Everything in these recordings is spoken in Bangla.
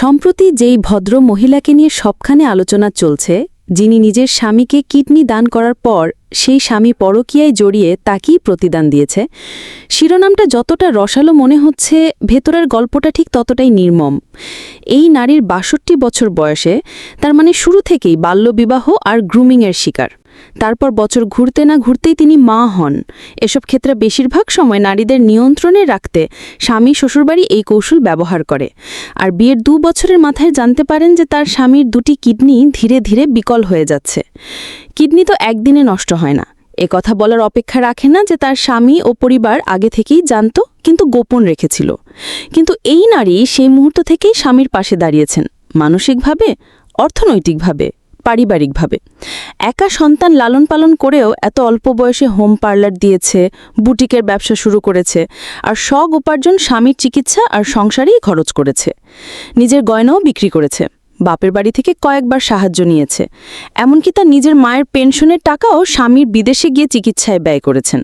সম্প্রতি যেই ভদ্র মহিলাকে নিয়ে সবখানে আলোচনা চলছে, যিনি নিজের স্বামীকে কিডনি দান করার পর সেই স্বামী পরকীয়ায় জড়িয়ে তাকেই প্রতিদান দিয়েছে, শিরোনামটা যতটা রসালো মনে হচ্ছে, ভেতরের গল্পটা ঠিক ততটাই নির্মম। এই নারীর বাষট্টি বছর বয়সে, তার মানে শুরু থেকেই বাল্যবিবাহ আর গ্রুমিংয়ের শিকার। তারপর বছর ঘুরতে না ঘুরতেই তিনি মা হন। এসব ক্ষেত্রে বেশিরভাগ সময় নারীদের নিয়ন্ত্রণে রাখতে স্বামী শ্বশুরবাড়ি এই কৌশল ব্যবহার করে। আর বিয়ের দু বছরের মাথায় জানতে পারেন যে তার স্বামীর দুটি কিডনি ধীরে ধীরে বিকল হয়ে যাচ্ছে। কিডনি তো একদিনে নষ্ট হয় না। এ কথা বলার অপেক্ষা রাখে না যে তার স্বামী ও পরিবার আগে থেকেই জানত কিন্তু গোপন রেখেছিল। কিন্তু এই নারী সেই মুহূর্ত থেকেই স্বামীর পাশে দাঁড়িয়েছেন। মানসিকভাবে, অর্থনৈতিকভাবে। পারিবারিকভাবে। একা সন্তান লালন পালন করেও এত অল্প বয়সে হোম পার্লার দিয়েছে, বুটিকের ব্যবসা শুরু করেছে, আর সব উপার্জন স্বামীর চিকিৎসা আর সংসারেই খরচ করেছে। নিজের গয়নাও বিক্রি করেছে, বাপের বাড়ি থেকে কয়েকবার সাহায্য নিয়েছে। এমনকি তার নিজের মায়ের পেনশনের টাকাও স্বামীর বিদেশে গিয়ে চিকিৎসায় ব্যয় করেছেন।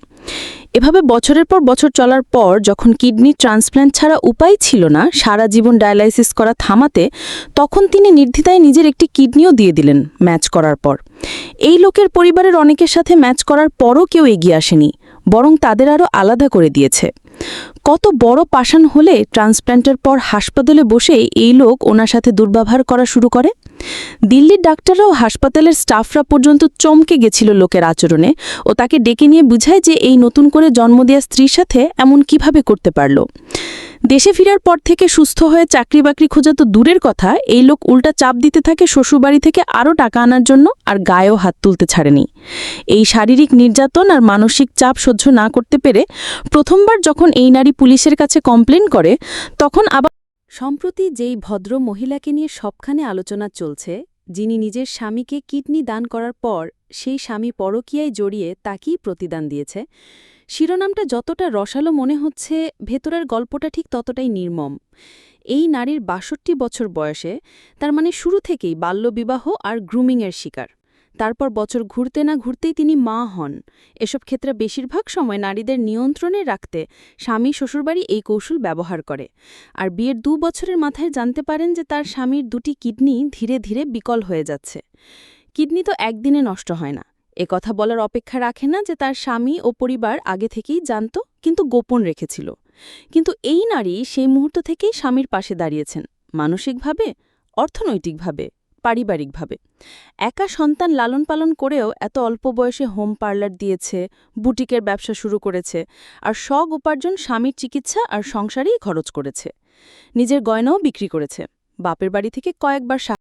এভাবে বছরের পর বছর চলার পর যখন কিডনি ট্রান্সপ্ল্যান্ট ছাড়া উপায় ছিল না, সারা জীবন ডায়ালাইসিস করা থামাতে, তখন তিনি নির্দ্বিধায় নিজের একটি কিডনিও দিয়ে দিলেন ম্যাচ করার পর। এই লোকের পরিবারের অনেকের সাথে ম্যাচ করার পরও কেউ এগিয়ে আসেনি, বরং তাদের আরও আলাদা করে দিয়েছে। কত বড় পাষাণ হলে ট্রান্সপ্ল্যান্টের পর হাসপাতালে বসে এই লোক ওনার সাথে দুর্ব্যবহার করা শুরু করে? দিল্লির ডাক্তাররাও হাসপাতালের স্টাফরা পর্যন্ত চমকে গেছিল লোকের আচরণে ও তাকে ডেকে নিয়ে বুঝায় যে এই নতুন করে জন্ম দেওয়া স্ত্রীর সাথে এমন কীভাবে করতে পারল। দেশে ফেরার পর থেকে সুস্থ হয়ে চাকরি বাকরি খোঁজা তো দূরের কথা। এই লোক উল্টা চাপ দিতে থাকে শ্বশুরবাড়ি থেকে আরও টাকা আনার জন্য আর গায়েও হাত তুলতে ছাড়েনি। এই শারীরিক নির্যাতন আর মানসিক চাপ সহ্য না করতে পেরে প্রথমবার যখন এই নারী পুলিশের কাছে কমপ্লেন করে, তখন আবার সম্প্রতি যেই ভদ্র মহিলাকে নিয়ে সবখানে আলোচনা চলছে, যিনি নিজের স্বামীকে কিডনি দান করার পর সেই স্বামী পরকীয়ায় জড়িয়ে তাকেই প্রতিদান দিয়েছে। শিরোনামটা যতটা রসালো মনে হচ্ছে, ভেতরের গল্পটা ঠিক ততটাই নির্মম। এই নারীর বাষট্টি বছর বয়সে, তার মানে শুরু থেকেই বাল্যবিবাহ আর গ্রুমিংয়ের শিকার। তারপর বছর ঘুরতে না ঘুরতেই তিনি মা হন। এসব ক্ষেত্রে বেশিরভাগ সময় নারীদের নিয়ন্ত্রণে রাখতে স্বামী শ্বশুরবাড়ি এই কৌশল ব্যবহার করে। আর বিয়ের দু বছরের মাথায় জানতে পারেন যে তার স্বামীর দুটি কিডনি ধীরে ধীরে বিকল হয়ে যাচ্ছে। কিডনি তো একদিনে নষ্ট হয় না। এ কথা বলার অপেক্ষা রাখে না যে তার স্বামী ও পরিবার আগে থেকেই জানত কিন্তু গোপন রেখেছিল। কিন্তু এই নারী সেই মুহূর্ত থেকেই স্বামীর পাশে দাঁড়িয়েছেন, মানসিকভাবে, অর্থনৈতিকভাবে, পারিবারিকভাবে। একা সন্তান লালন পালন করেও এত অল্প বয়সে হোম পার্লার দিয়েছে, বুটিকের ব্যবসা শুরু করেছে আর শখ উপার্জন স্বামীর চিকিৎসা আর সংসারেই খরচ করেছে। নিজের গয়নাও বিক্রি করেছে। বাপের বাড়ি থেকে কয়েকবার